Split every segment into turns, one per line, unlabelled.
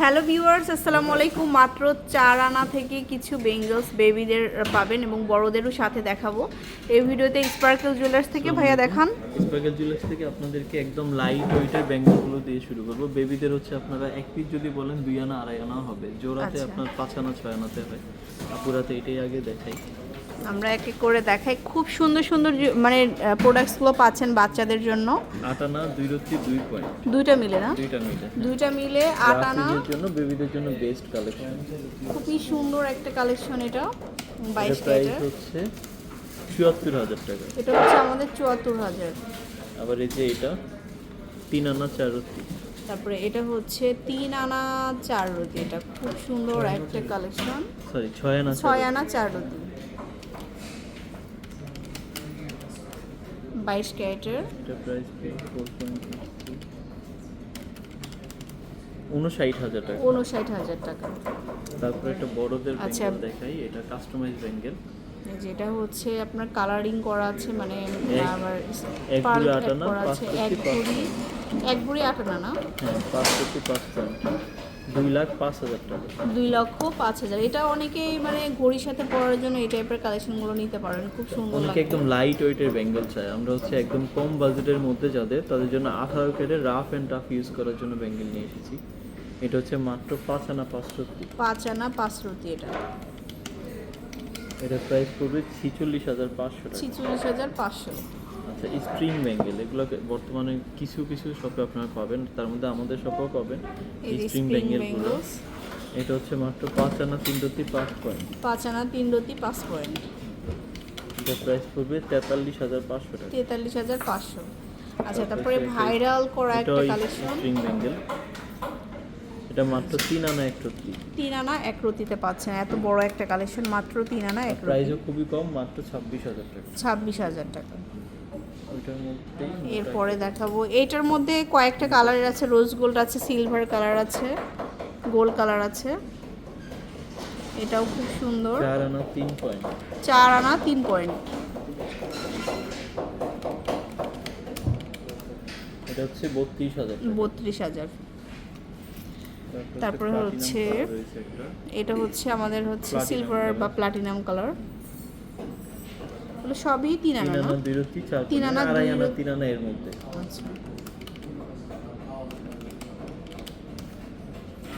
Hello viewers আসসালামু আলাইকুম। মাত্র চার আনা থেকে কিছু বেঙ্গলস বেবিদের পাবেন এবং বড়দেরও সাথে দেখাবো। এই ভিডিওতে স্পার্কেল জুয়েলার্স থেকে ভাইয়া দেখান।
স্পার্কেল জুয়েলার্স থেকে আপনাদেরকে একদম লাইট ওয়েটের ব্যাঙ্গলগুলো দিয়ে শুরু করব। বেবিদের হচ্ছে আপনারা এক পিস যদি বলেন দুই আনা আড়াই আনা হবে। জোড়াতে
আচ্ছা।
আপনার পাঁচ আনা ছয় আনাতে হয়। আপুরাতে এটাই আগে দেখাই।
আমরা এক করে দেখাই। খুব সুন্দর সুন্দর মানে প্রোডাক্টসগুলো পাচ্ছেন বাচ্চাদের জন্য।
আট আনা দুই রত্তি দুই পয়েন্ট
দুইটা মিলে না?
দুইটা মিলে।
দুইটা মিলে আট আনা
জন্য বেবিদের জন্য বেস্ট কালেকশন
খুবই সুন্দর একটা কালেকশন এটা বাইশ
এটা প্রাইস হচ্ছে চুয়াত্তর হাজার টাকা।
এটা হচ্ছে আমাদের চুয়াত্তর হাজার।
আবার এই যে এটা তিন আনা চার রত্তি।
তারপরে এটা হচ্ছে তিন আনা চার রতি এটা খুব সুন্দর একটা কালেকশন
সরি ছয় আনা
ছয় আনা চার রতি বাইশ ক্যারেটের।
এটা প্রাইস উনষাট হাজার টাকা।
উনষাট হাজার টাকা।
তারপরে একটা বড়দের
আচ্ছা।
ব্যাঙ্গেল দেখাই এটা কাস্টমাইজ ব্যাঙ্গেল
যেটা হচ্ছে আপনার কালারিং করা আছে মানে আবার করা আছে এক ভরি এক ভরি আটানা না?
হ্যাঁ পাঁচ কোটি পাঁচ পয়েন্ট দুই লাখ পাঁচ হাজার টাকা।
দুই লক্ষ পাঁচ হাজার। এটা অনেকেই মানে ঘড়ির সাথে পরার জন্য এই টাইপের কালেকশনগুলো নিতে পারেন। খুব সুন্দর
অনেকে একদম লাইট ওয়েটের ব্যাঙ্গেল চায়। আমরা হচ্ছে একদম কম বাজেটের মধ্যে যাদের তাদের জন্য আঠারো কেটে রাফ অ্যান্ড টাফ ইউজ করার জন্য ব্যাঙ্গেল নিয়ে এসেছি। এটা হচ্ছে মাত্র পাঁচ আনা পাঁচষট্টি
পাঁচ আনা পাঁচ রতি এটা।
এটা প্রাইস পড়বে ছিচল্লিশ হাজার পাঁচশো
ছিচল্লিশ হাজার পাঁচশো।
আচ্ছা স্প্রিং ব্যাঙ্গেল এগুলো বর্তমানে কিছু কিছু শপে আপনারা পাবেন তার মধ্যে আমাদের শপেও পাবেন স্প্রিং ব্যাঙ্গেলগুলো এটা হচ্ছে মাত্র পাঁচ আনা তিন রতি পাঁচ পয়েন্ট
পাঁচ আনা তিন রতি পাঁচ পয়েন্ট
এটা প্রাইস পড়বে তেতাল্লিশ হাজার পাঁচশো টাকা।
তেতাল্লিশ হাজার পাঁচশো। আচ্ছা
তারপরে
ভাইরাল করা একটা কালেকশন
স্প্রিং ব্যাঙ্গেল এটা মাত্র তিন আনা এক রতি।
তিন আনা এক রতিতে পাচ্ছেন। এত বড় একটা কালেকশন মাত্র তিন আনা এক রতি।
প্রাইসও খুবই কম মাত্র ছাব্বিশ হাজার টাকা।
ছাব্বিশ হাজার টাকা। এরপরে দেখাবো। এইটার মধ্যে কয়েকটা কালারের আছে। রোজ গোল্ড আছে সিলভার কালার আছে গোল্ড কালার আছে। এটাও খুব সুন্দর।
চার আনা তিন পয়েন্ট
চার আনা তিন পয়েন্ট
এটা হচ্ছে বত্রিশ হাজার
বত্রিশ হাজার।
তারপরে
হচ্ছে। এটা হচ্ছে আমাদের হচ্ছে সিলভার বা প্লাটিনাম কালার এগুলো সবই তিন আনা না? তিন আনা,
আড়াই আনা তিন আনা এর মধ্যে।
আচ্ছা।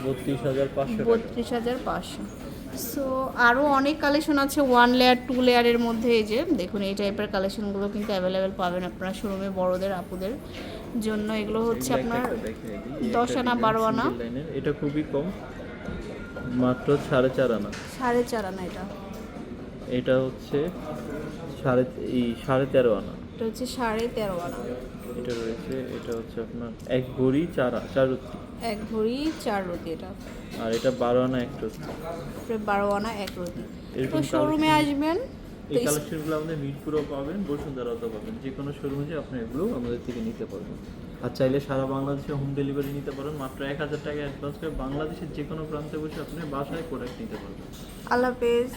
বত্রিশ হাজার পাঁচশো
বত্রিশ হাজার পাঁচশো। সো আরও অনেক কালেকশন আছে ওয়ান লেয়ার টু লেয়ারের মধ্যে এই যে দেখুন এই টাইপের কালেকশনগুলো কিন্তু অ্যাভেলেবেল পাবেন আপনারা শোরুমে বড়দের আপুদের জন্য। এগুলো হচ্ছে আপনার দশ আনা, বারো আনা।
এটা খুবই কম মাত্র সাড়ে চার আনা।
সাড়ে চার আনা এটা।
এটা হচ্ছে সাড়ে এই সাড়ে তেরো আনা।
এটা হচ্ছে সাড়ে তেরো আনা।
এটা রয়েছে এটা হচ্ছে আপনার এক ভরি চার চার রুটি।
এক ভরি চার রতি এটা।
আর এটা বারো আনা এক রুটি।
বারো আনা এক রতি তো শোরুমে আসবেন
এই কালেকশনগুলো আমাদের মিরপুরেও পাবেন বসুন্ধরাতেও পাবেন। যে কোনো শোরুমে যে আপনি এগুলো আমাদের থেকে নিতে পারবেন। আর চাইলে সারা বাংলাদেশে হোম ডেলিভারি নিতে পারেন মাত্র এক হাজার টাকা অ্যাডভান্স করে বাংলাদেশের যে কোনো প্রান্তে বসে আপনি বাসায় প্রোডাক্ট নিতে পারবেন।
আল্লাহ হাফেজ।